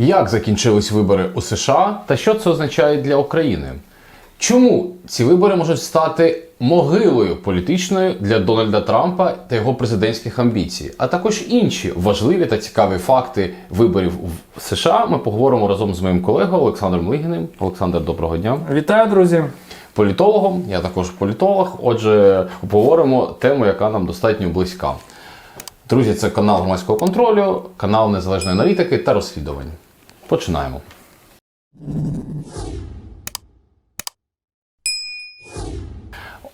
Як закінчились вибори у США та що це означає для України? Чому ці вибори можуть стати могилою політичною для Дональда Трампа та його президентських амбіцій? А також інші важливі та цікаві факти виборів в США ми поговоримо разом з моїм колегою Олександром Лигіним. Олександр, доброго дня. Вітаю, друзі! Політологом, я також політолог. Отже, поговоримо тему, яка нам достатньо близька. Друзі, це канал громадського контролю, канал незалежної аналітики та розслідувань. Починаємо.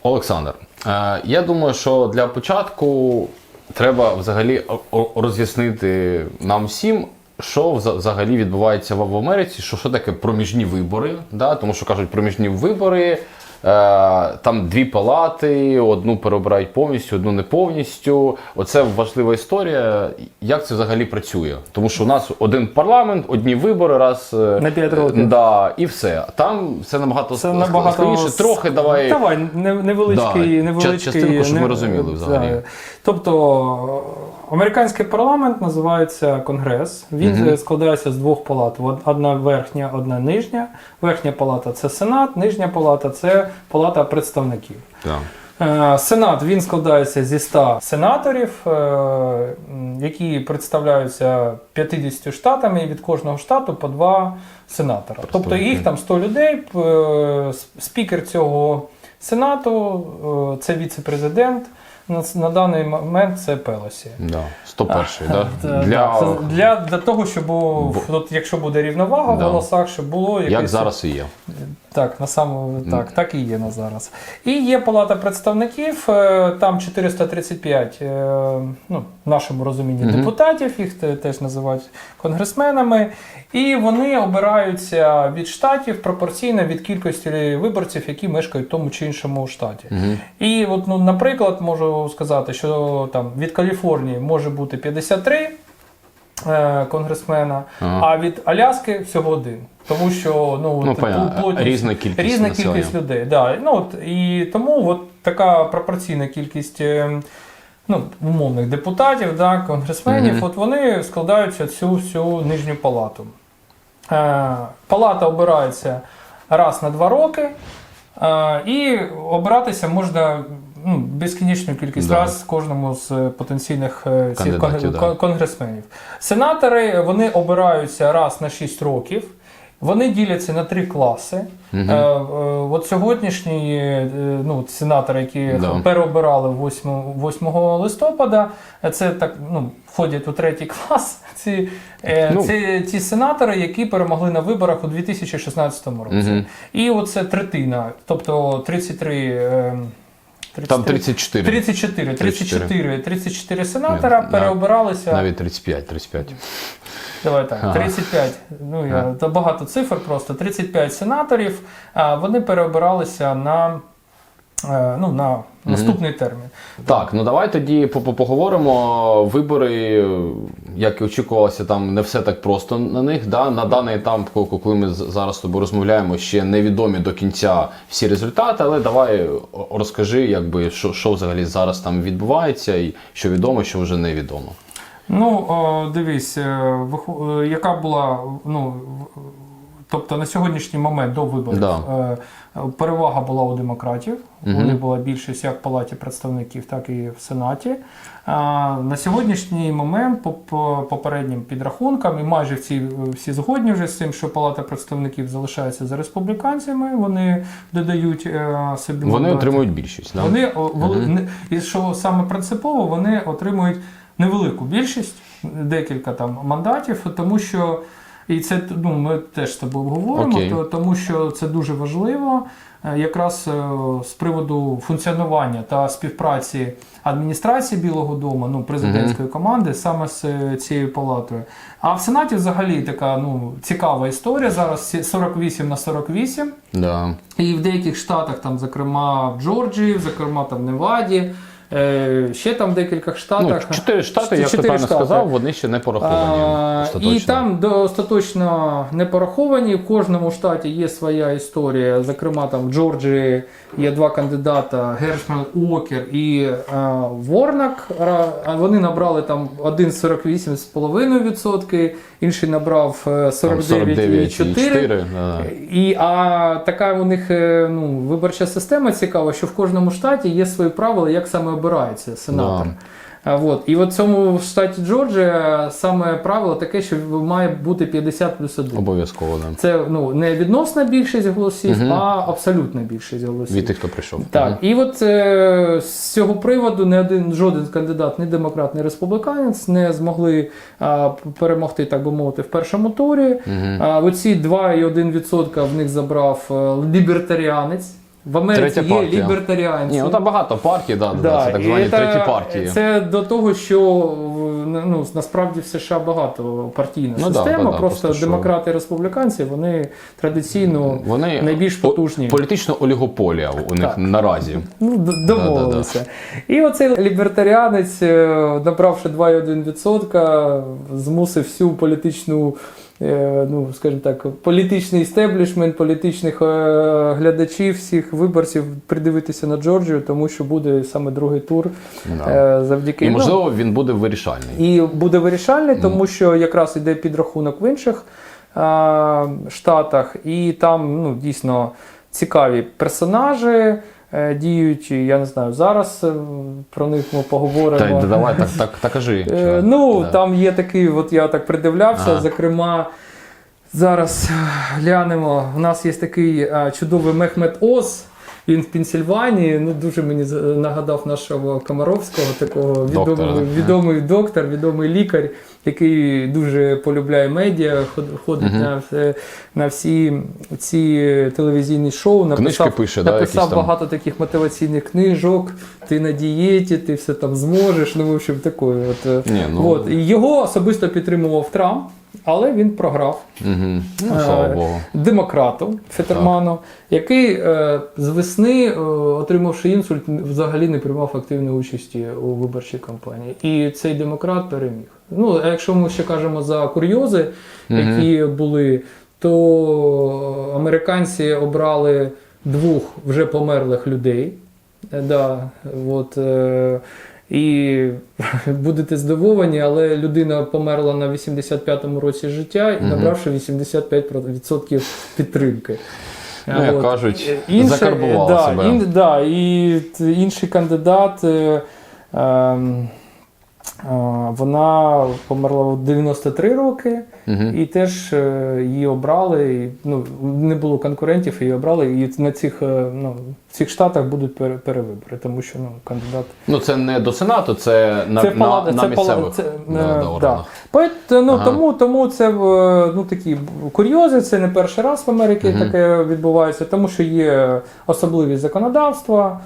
Олександр, е, я думаю, що для початку треба взагалі роз'яснити нам всім, що взагалі відбувається в Америці, що, що таке проміжні вибори. Да? Тому що кажуть, проміжні вибори. Е, Там дві палати, одну переобирають повністю, одну не повністю. Оце важлива історія. Як це взагалі працює? Тому що у нас один парламент, одні вибори, раз е, На п'ять років. Да, і все. Там все набагато ск- набагато складніше. Трохи давай. Давай, невеличкий, Да, невеличкий частинку, щоб ми розуміли взагалі. Да. Тобто американський парламент називається Конгрес. Він е, складається з двох палат: одна верхня, одна нижня. Верхня палата це Сенат, нижня палата це палата представників. Да. Е, Сенат він складається зі 100 сенаторів, е, які представляються 50 штатами, і від кожного штату по два сенатора. Тобто їх там 100 людей. Спікер цього сенату це віце-президент. На, на даний момент це Пелосі. Да. 101-й, да? Для, Це для, для того, щоб Бо... от, якщо буде рівновага Да. в голосах, щоб було якесь Як зараз і є. так, на саме так, так і є на зараз. І є палата представників, е, там 435, е, ну, в нашому розумінні Мгм. депутатів, їх теж називають конгресменами. І вони обираються від штатів пропорційно від кількості виборців, які мешкають в тому чи іншому штаті. Угу. І от, ну, наприклад, можу сказати, що там від Каліфорнії може бути 53 е, конгресмена, Ага. а від Аляски всього один. Тому що ну, Ну, от, плотність- Різна кількість різна населення. кількість людей. Да. Ну, от, і тому от така пропорційна кількість е, ну, умовних депутатів, да, конгресменів, Мгм. от вони складаються цю всю нижню палату. Е, палата обирається раз на два роки. Е, І обиратися можна ну, безкінечну кількість Да. раз кожному з потенційних е, цих кон- да. конгресменів. Сенатори вони обираються раз на 6 років. Вони діляться на три класи. Е, е, от сьогоднішні е, ну, сенатори, які Да. переобирали 8, 8 листопада, це так ну, входять у третій клас. Ці, е, Ну. це ті сенатори, які перемогли на виборах у 2016 році. Мгм. І оце третина, тобто 33. е, Там 34. 34, 34, 34 сенатора Ні, переобиралися. Навіть 35, 35. Давай так, 35, ну я то багато цифр просто. 35 сенаторів, а вони переобиралися на, ну, на наступний термін. Так, ну давай тоді по- по- поговоримо. Вибори, е, як і очікувалося, там не все так просто на них. Да? На даний етап, ко- коли ми зараз з тобою розмовляємо, ще невідомі до кінця всі результати, але давай розкажи, якби, що, що взагалі зараз там відбувається, і що відомо, що вже невідомо. Ну, дивись, е, е, яка була, ну, тобто на сьогоднішній момент до виборів Да. е, перевага була у демократів. Мгм. У них була більшість як в Палаті представників, так і в Сенаті. А, на сьогоднішній момент, по, по попереднім підрахункам, і майже всі, всі згодні вже з цим, що Палата представників залишається за республіканцями, вони додають е, собі Вони мандатів. отримують більшість. Да? Вони не- і що саме принципово, вони отримують невелику більшість, декілька там мандатів, тому що і це ну, ми теж з тобою говоримо, Окей. то, тому що це дуже важливо. е, Якраз е, з приводу функціонування та співпраці адміністрації Білого Дому, ну президентської команди, саме з цією палатою. А в Сенаті взагалі така ну цікава історія. Зараз 48 на 48. Да. І в деяких штатах, там, зокрема в Джорджії, зокрема там в Неваді, Е, ще там в декількох Ну, штатах. чотири штати, як ти правильно сказав, вони ще не пораховані. А. І там до- остаточно не пораховані. В кожному штаті є своя історія. Зокрема, там в Джорджії є два кандидата: Гершман Уокер і а, Ворнак. Вони набрали там один 48,5%, інший набрав е, 49,4%. 49,4. І а така у них е, ну, виборча система цікава, що в кожному штаті є свої правила, як саме обирається сенатор. Да. А, от. І в цьому штаті Джорджія саме правило таке, що має бути 50 плюс 1. Обов'язково, да. Це ну, не відносна більшість голосів, Мгм. а абсолютна більшість голосів. Від тих, хто прийшов. Так, Мгм. і от е, з цього приводу не один жоден кандидат, ні демократ, ні республіканець не змогли а, перемогти, так би мовити, в першому турі. Мгм. А, оці 2,1% в них забрав е, лібертаріанець. В Америці Третя є партія. лібертаріанці. Ні, ну там багато партій, да, да, Да, це так і звані це- треті партії. Це до того, що ну, насправді в США багато партійна Ну да, система, да, да, просто просто що- демократи і республіканці вони традиційно Вони найбільш по- потужні. Політична олігополія у них Так. наразі. Ну, д- домовилися. І оцей лібертаріанець, е, набравши 2,1%, змусив всю політичну, е, ну, скажімо так, політичний істеблішмент, політичних е, глядачів, всіх виборців придивитися на Джорджію, тому що буде саме другий тур Да. е, завдяки. І можливо він буде вирішальний. і буде вирішальний, тому що якраз іде підрахунок в інших штатах, і там ну, дійсно цікаві персонажі е, діють. і Я не знаю, зараз е, про них ми поговоримо. Та давай так, так, так кажи. Е, Ну, да. там є такий, от я так придивлявся, Ага. зокрема. Зараз е, глянемо. У нас є такий е, чудовий Мехмед Оз. Він в Пенсільванії. Ну дуже мені нагадав нашого Комаровського, такого відомого, відомий доктор, відомий лікар, який дуже полюбляє медіа, ходить Мгм. на, на всі ці телевізійні шоу. Написав, пише, да, написав там? багато таких мотиваційних книжок. Ти на дієті, ти все там зможеш. Ну, в общем, такої. От, е, ну, От. І його особисто підтримував Трамп, але він програв Мгм. ну Е, слава Богу. демократу Фетерману, який е, з весни, е, отримавши інсульт, взагалі не приймав активної участі у виборчій кампанії. І цей демократ переміг. Ну, а якщо ми ще кажемо за курйози, які були, то американці обрали двох вже померлих людей. Да, от, і будете здивовані, але людина померла на 85-му році життя набравши 85% підтримки. Ну, як От. кажуть, Е, інше- закарбувала да, себе. Ін, да, і т- інший кандидат. е, ем, вона померла в 93 роки, Мгм. і теж е, її обрали. Ну, не було конкурентів, її обрали. І на цих, е, ну, в цих штатах будуть пере- перевибори, тому що ну, кандидат. Ну це не до Сенату, це на, Це на, палата- на це місцевих це, е, да. Поет- ну, Ага. тому, тому це е, ну, такі курйози, це не перший раз в Америці Мгм. таке відбувається, тому що є особливі законодавства.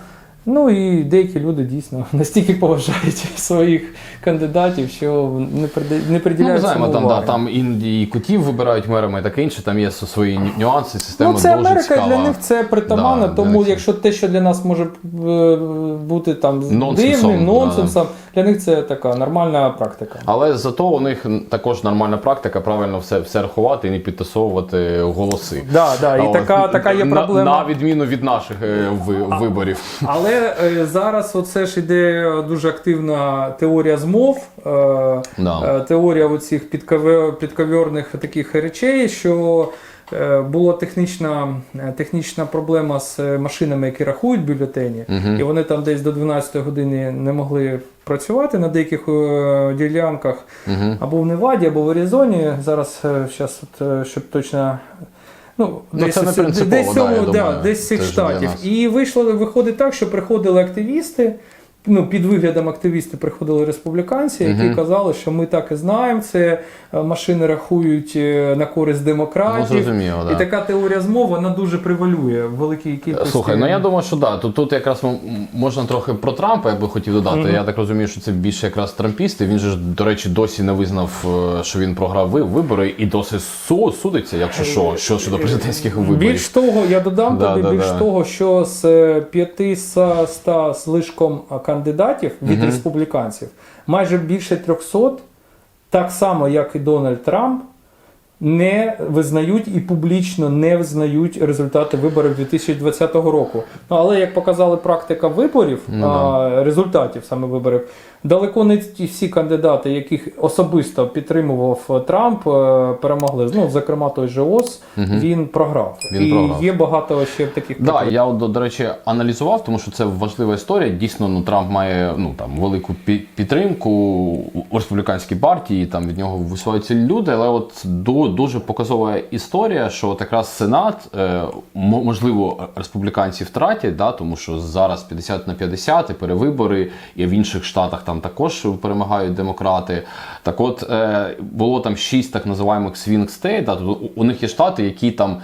Ну і деякі люди дійсно настільки поважають своїх кандидатів, що не, прида- не Ну, ми знаємо, там, да, там іноді і кутів вибирають мерами і таке інше, там є свої нюанси, система Ну, це дуже Америка цікава. для них це притаманно, Да, тому якщо те, що для нас може е, бути там Нонсенсом, дивним, да. Для них це така нормальна практика. Але зато у них також нормальна практика правильно все, все рахувати і не підтасовувати голоси. Да, да, і така, така є проблема. На, відміну від наших е, виборів. Але е, зараз оце ж іде дуже активна теорія змов, е, Да. теорія оцих підкове- підковерних таких речей, що була технічна, технічна проблема з машинами, які рахують бюлетені, Мгм. і вони там десь до 12 години не могли працювати на деяких е, ділянках угу. або в Неваді, або в Аризоні. Зараз, зараз от, е, щоб точно. Ну, Ну, десь, це не принципово, десь, да, я да, думаю. десь цих штатів. І вийшло, виходить так, що приходили активісти. Ну, під виглядом активісти приходили республіканці, які Мгм. казали, що ми так і знаємо, це е, машини рахують е, на користь Ну, демократів. зрозуміло, І да. така теорія змов вона дуже превалює в великій кількості. Слухай, ну я думаю, що да. Тут, тут якраз можна трохи про Трампа, я би хотів додати. Мгм. Я так розумію, що це більше якраз трампісти. Він же ж, до речі, досі не визнав, е, що він програв вибори і досі су- судиться, якщо що, що щодо президентських виборів. Більш того, я додам Да, тобі да, більш да. того, що з е, 500 з лишком кандидатів від Мгм. республіканців, майже більше 300, так само як і Дональд Трамп, не визнають і публічно не визнають результати виборів 2020 року. Ну але як показала практика виборів, Ну, а, результатів саме виборів, далеко не ті всі кандидати, яких особисто підтримував Трамп, е, перемогли. Ну, зокрема, той же ОС, він програв. Він і програв. є багато ще таких Да, прикладів. я до, до речі аналізував, тому що це важлива історія. Дійсно, ну Трамп має ну там велику пі- підтримку у республіканській партії. Там від нього висуваються люди. Але от ду- дуже показова історія, що от якраз Сенат е, можливо республіканці втратять, да, тому що зараз 50 на 50 і перевибори, і в інших штатах там також перемагають демократи. Так, от е, було там шість так називаємо свінг стейт, да, у них є штати, які там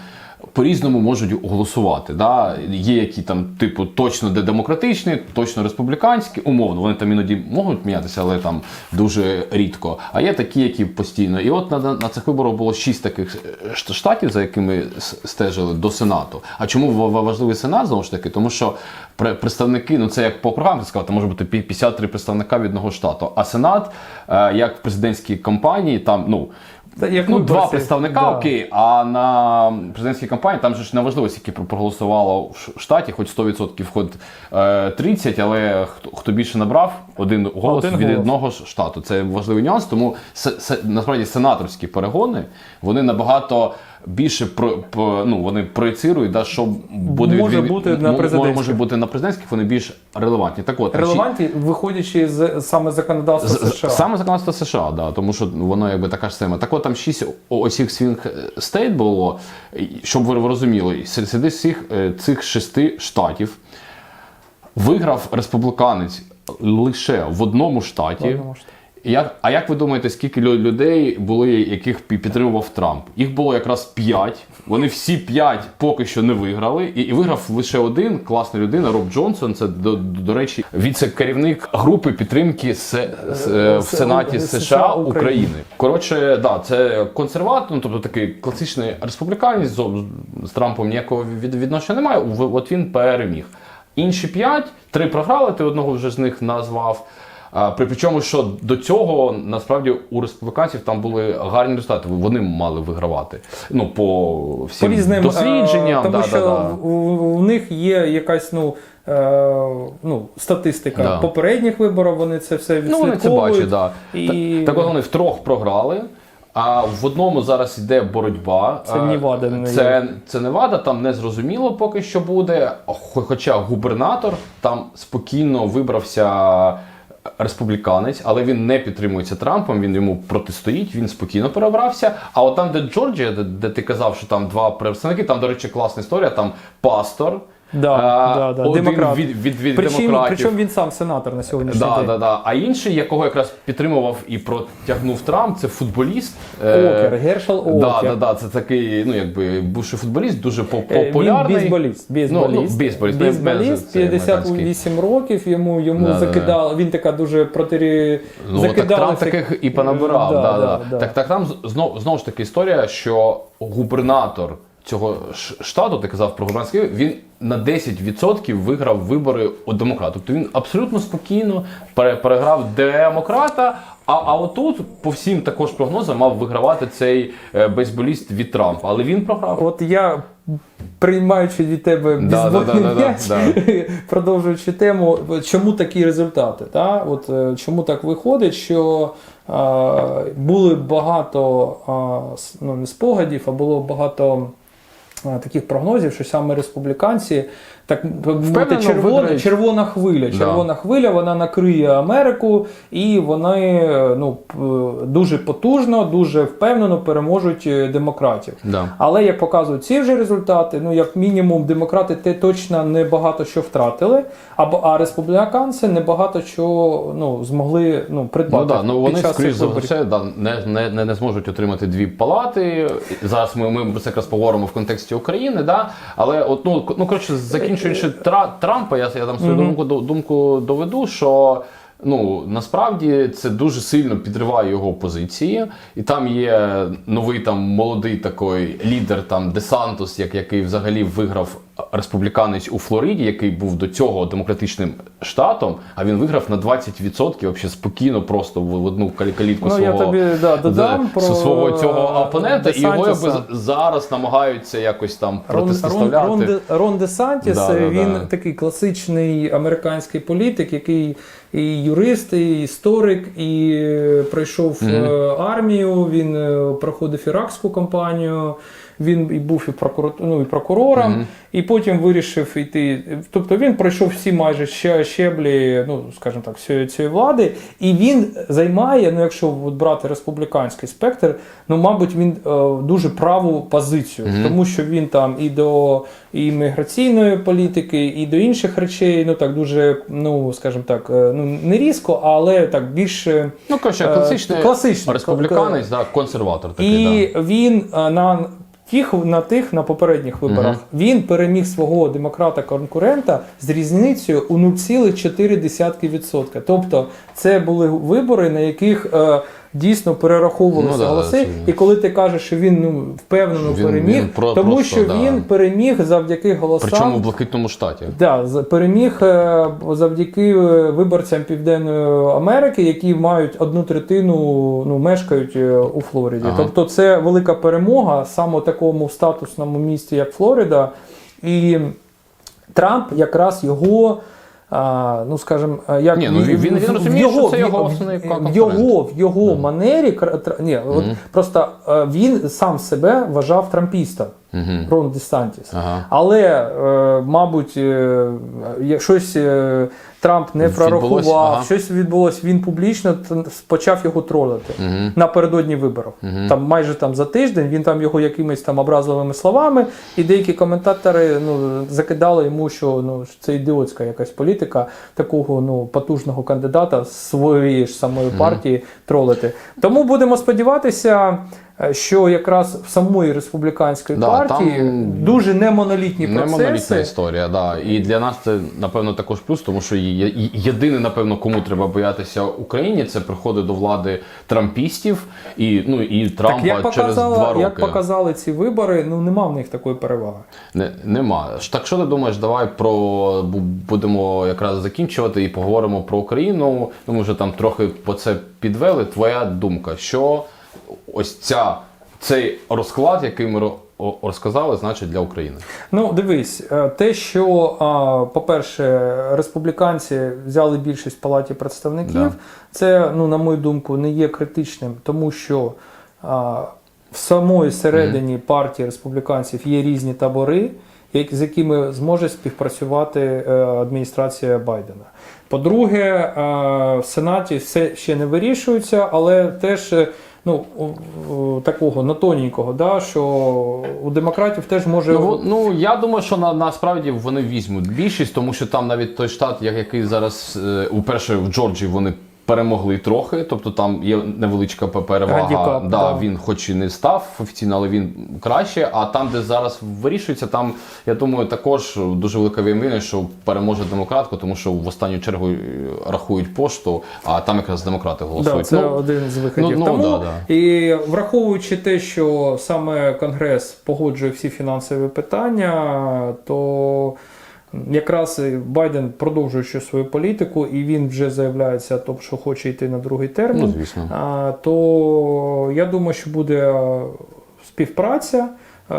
по-різному можуть голосувати. Да? Є які там, типу, точно де демократичні, точно республіканські, умовно. Вони там іноді можуть мінятися, але там дуже рідко. А є такі, які постійно. І от на, на цих виборах було шість таких е, штатів, за якими стежили до Сенату. А чому ва- ва- важливий Сенат знову ж таки? Тому що представники, ну це як по програмі сказати, може бути пі- 53 представника від одного штату. А Сенат, е, як в президентській кампанії, там ну. Та як Ну, два представника, да. окей, а на президентській кампанії там же ж не важливо, скільки про- проголосувало в штаті, хоч 100%, хоч е, 30, але хто, хто більше набрав, один голос Один від голос. одного ж штату. Це важливий нюанс, тому насправді сенаторські перегони, вони набагато більше про, по- ну, вони проєцирують, да, що буде Може від- бути на президентських. може бути на президентських, вони більш релевантні. Так от, Релевантні, виходячи з саме законодавства США. Саме законодавство США, да, тому що воно якби така ж тема. Так от там шість осіх свінг стейт було, щоб ви розуміли, серед серед всіх е, цих шести штатів виграв республіканець лише в одному штаті. В одному штаті. Як, а як ви думаєте, скільки людей були, яких пі- підтримував Трамп? Їх було якраз п'ять. Вони всі п'ять поки що не виграли. І, і виграв лише один класна людина, Роб Джонсон. Це до, до речі, віце-керівник групи підтримки се, с- е, в Сенаті США, США України. Коротше, да, це консерватор, ну, тобто такий класичний республіканець з, з Трампом ніякого від, відношення немає. От він переміг. Інші п'ять, три програли, ти одного вже з них назвав. При причому, що до цього насправді у республіканців там були гарні результати. Вони мали вигравати. Ну, по всім по різним дослідженням. е, тому да, що да, да. у, у них є якась ну, е, ну, статистика Да. попередніх виборів, вони це все Ну, вони це бачать, да. І- Так, так от вони втрьох програли. А в одному зараз йде боротьба. Це А, Невада, не Це, це Невада, там не зрозуміло поки що буде. Хоча губернатор там спокійно вибрався республіканець, але він не підтримується Трампом, він йому протистоїть, він спокійно перебрався. А от там, де Джорджія, де, де ти казав, що там два представники, там, до речі, класна історія, там пастор. Да, а, да, да, один демократ. від, від, від Причому, демократів. причому він сам сенатор на сьогоднішній Да, день. да, да. А інший, якого якраз підтримував і протягнув Трамп, це футболіст. Е, Окер, Гершел Окер. Да, да, да, це такий, ну якби бувший футболіст, дуже Е, популярний. Він бейсболіст. Ну, ну, Бейсболіст. бейсболіст, Бейсболіст, це американський. 58 років, йому, йому Да, да, закидали, він така дуже протирі... Ну, так закидали Трамп таких і понабирав. Да, Да, да, да, да. Так, так там знову, знову ж таки історія, що губернатор цього штату, ти казав про губернатський, він на 10% виграв вибори у демократа. Тобто він абсолютно спокійно переграв демократа. А, а отут, по всім також прогнозам, мав вигравати цей е, бейсболіст від Трампа. Але він програв. От я, приймаючи від тебе Да, да, да, да, да. продовжуючи тему, чому такі результати? Та? От, е, чому так виходить, що е, були багато е, ну, не спогадів, а було багато таких прогнозів, що саме республіканці, так мовити, Впевнено червона, червона хвиля. Да. Червона хвиля вона накриє Америку, і вони е, ну, дуже потужно, дуже впевнено переможуть е, демократів. Да. Але як показують ці вже результати, ну як мінімум, демократи те точно не багато що втратили, або а республіканці не багато що ну змогли ну придбати. Ну, да, ну вони, скоріш за все, да, не, не, не, не зможуть отримати дві палати. Зараз ми, ми це якраз поговоримо в контексті України, да? але от, ну, ну коротше, закінчуючи Тра, Трампа, я, я там свою думку, думку доведу, що. Ну насправді це дуже сильно підриває його позиції, і там є новий там молодий такий лідер, там Десантос, як який взагалі виграв республіканець у Флориді, який був до цього демократичним штатом, а він виграв на 20% вообще спокійно, просто в одну калі- калітку Ну, свого, я тобі, да, додам про, свого цього опонента, і його якби зараз намагаються якось там Рон, Рон. Рон, Рон Де Сантіс, Да, да, він да. такий класичний американський політик, який і юрист, і історик, і е, пройшов Мгм. е, армію, він е, проходив іракську кампанію. Він і був і, прокурор, ну, і прокурором, Мгм. і потім вирішив йти. Тобто він пройшов всі майже ще- щеблі, ну скажімо так, цієї, цієї влади, і він займає, ну якщо от брати республіканський спектр, ну мабуть, він е, дуже праву позицію, Мгм. тому що він там і до і міграційної політики, і до інших речей, ну так дуже, ну скажімо так, е, ну не різко, але так більше Ну, коротше, Е, класичний, класичний. республіканець, да, консерватор такий. і да. він е, на тих на тих на попередніх виборах він переміг свого демократа-конкурента з різницею у 0,4%. Тобто це були вибори, на яких е, дійсно перераховувалися Ну да, голоси. це- І коли ти кажеш, що він ну впевнено Він- переміг, він про- тому просто, що да. він переміг завдяки голосам. Причому в блакитному штаті. Да, переміг е, завдяки е, виборцям Південної Америки, які мають одну третину, ну мешкають е, у Флориді. Ага. Тобто це велика перемога саме такому статусному місті, як Флорида. І Трамп якраз його. А, ну, скажем, як Ні, ну, він- він- він в його, що це його основний в його в його манері ні, от mm. просто він сам себе вважав трампістом. Угу. Рон Десантіс. Ага. Але, е, мабуть, е, щось е, Трамп не Відбулось, прорахував, ага. щось відбулось. Він публічно почав його тролити Угу. напередодні виборів. Мгм. Там майже там за тиждень він там його якимись там образливими словами, і деякі коментатори ну, закидали йому, що ну це ідіотська якась політика такого ну потужного кандидата з своєї ж самої партії тролити. Тому будемо сподіватися. Е, Що якраз в самої республіканської Да, партії там дуже немонолітні Не монолітна історія, да. І для нас це напевно також плюс, тому що єдине, напевно, кому треба боятися Україні, це приходить до влади трампістів і ну і Трампа Так як через показала, два роки. як показали ці вибори, ну нема в них такої переваги. Не, нема. Так що ти думаєш, давай про будемо якраз закінчувати і поговоримо про Україну. Ну, ми вже там трохи по це підвели. Твоя думка, що ось ця цей розклад, який ми розказали, значить для України. Ну, дивись, е, те, що, по-перше, республіканці взяли більшість в палаті представників, Да. це, ну, на мою думку, не є критичним, тому що в самої середині партії республіканців є різні табори, як- з якими зможе співпрацювати е, адміністрація Байдена. По-друге, е, в Сенаті все ще не вирішується, але теж. е, Ну, такого на тоненького, да, що у демократів теж може Ну, ну я думаю, що на, насправді вони візьмуть більшість, тому що там навіть той штат, як який зараз у уперше в Джорджії вони перемогли трохи, тобто там є невеличка пе- перевага. Гандікап, да, да. Він хоч і не став офіційно, але він краще. А там, де зараз вирішується, там я думаю, також дуже велика вірогідність, що переможе демократка, тому що в останню чергу е, рахують пошту, а там якраз демократи Да, голосують. це Ну, один з виходів. ну, ну, Тому да, да. і враховуючи те, що саме Конгрес погоджує всі фінансові питання, то якраз Байден продовжуючи свою політику, і він вже заявляється, тобто, що хоче йти на другий термін. ну звісно. А, то я думаю, що буде співпраця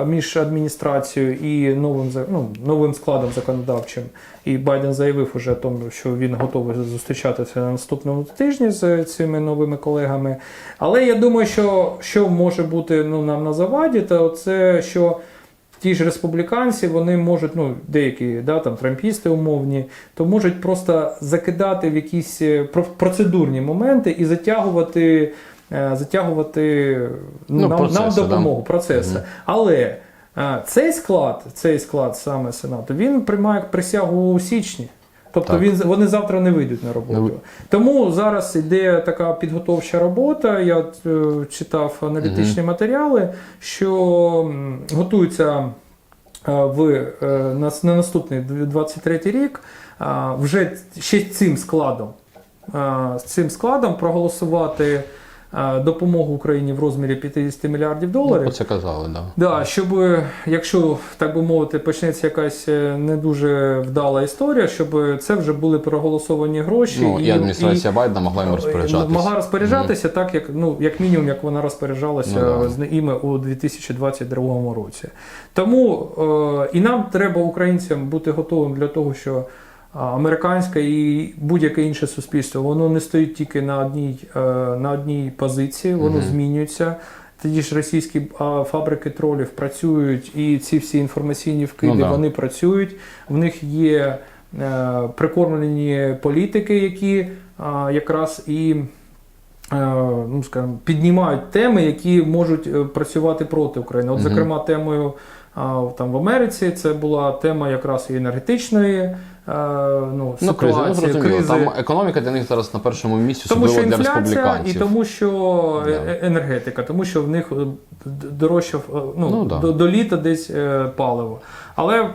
між адміністрацією і новим ну, новим складом законодавчим. І Байден заявив уже тому, що він готовий зустрічатися на наступному тижні з цими новими колегами. Але я думаю, що що може бути ну, нам на заваді, то це що. Ті ж республіканці, вони можуть, ну деякі да, там трампісти умовні, то можуть просто закидати в якісь е, процедурні моменти і затягувати, е, затягувати ну, Ну, нам, процеси, нам да. допомогу, процеси. Але е, цей склад, цей склад саме Сенату, він приймає присягу у січні. Тобто Так. він, вони завтра не вийдуть на роботу. Не Тому зараз іде така підготовча робота. Я е, читав аналітичні матеріали, що готуються е, в, е, на, на наступний 23 рік е, вже ще цим складом. З цим складом проголосувати допомогу Україні в розмірі 50 мільярдів доларів. Про це казали, да. Да, щоб, е, якщо так би мовити, почнеться якась е, не дуже вдала історія, щоб це вже були проголосовані гроші Ну, і адміністрація Байдена могла їм розпоряджатися. могла розпоряджатися так, як ну як мінімум, як вона розпоряджалася Ну, да. з ними у 2022 році. Тому е, і нам треба українцям бути готовим для того, що американське і будь-яке інше суспільство воно не стоїть тільки на одній, е, на одній позиції, воно змінюється. Тоді ж російські фабрики тролів працюють, і ці всі інформаційні вкиди Ну да. вони працюють. В них є е, прикормлені політики, які якраз і е, ну, скажімо, піднімають теми, які можуть працювати проти України. От, зокрема, темою там в Америці це була тема якраз і енергетичної е, ситуації, Ну, кризи, ну, зрозуміло. кризи. Там економіка для них зараз на першому місці, Тому що особливо для республіканців. і тому, що Да. е- енергетика, тому що в них е, дорожчав е, ну, Ну, да. до, до літа десь е, паливо. Але е,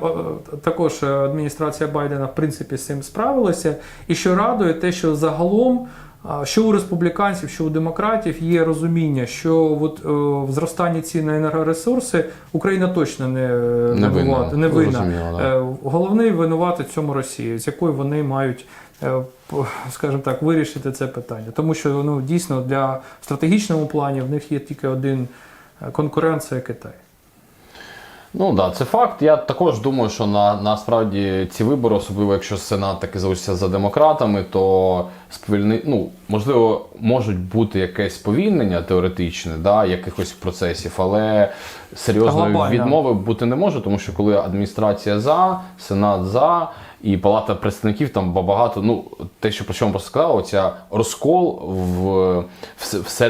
також е, адміністрація Байдена в принципі з цим справилася. І що радує, те, що загалом. Що у республіканців, що у демократів є розуміння, що от, е, в зростанні цін на енергоресурси Україна точно не, Не винна, винувата- не винна. да. Е, Головний винувати цьому Росії, з якою вони мають, е, скажімо так, вирішити це питання. Тому що ну, дійсно для стратегічному плані в них є тільки один конкурент це Китай. Ну да, це факт. Я також думаю, що на насправді ці вибори, особливо якщо Сенат таки залишиться за демократами, то сповільни, ну можливо, можуть бути якесь повільнення теоретичне, да, якихось процесів, але серйозної відмови бути не може, тому що коли адміністрація за, сенат за. І палата представників там багато. Ну те, що про чому просто сказав, оця розкол в,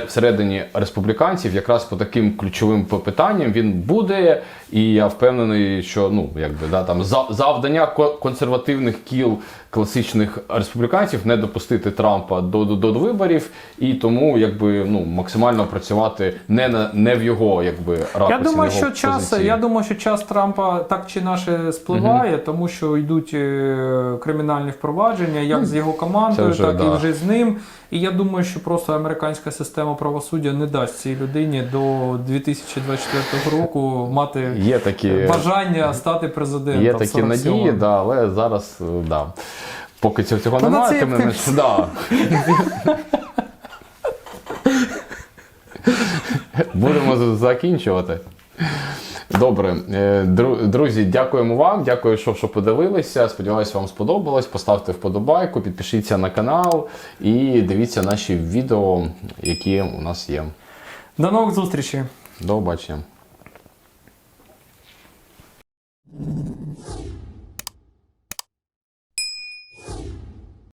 всередині республіканців, якраз по таким ключовим питанням він буде. І я впевнений, що ну якби да там завдання ко- консервативних кіл класичних республіканців не допустити Трампа до, до, до виборів, і тому якби ну максимально працювати не на не в його якби ракурсі, Я думаю, його що час, позиції. я думаю, що час Трампа так чи інакше спливає, тому що йдуть е, кримінальні впровадження, як з його командою, Ну, вже, так да. і вже з ним. І я думаю, що просто американська система правосуддя не дасть цій людині до 2024 року мати є такі бажання стати президентом. Є такі надії, да, але зараз е, да. Поки цього, цього немає, це тим не да. Будемо закінчувати. Добре, е, друзі, дякуємо вам. Дякую, що що подивилися. Сподіваюся, вам сподобалось. Поставте вподобайку, підпишіться на канал і дивіться наші відео, які у нас є. До нових зустрічей. До побачення.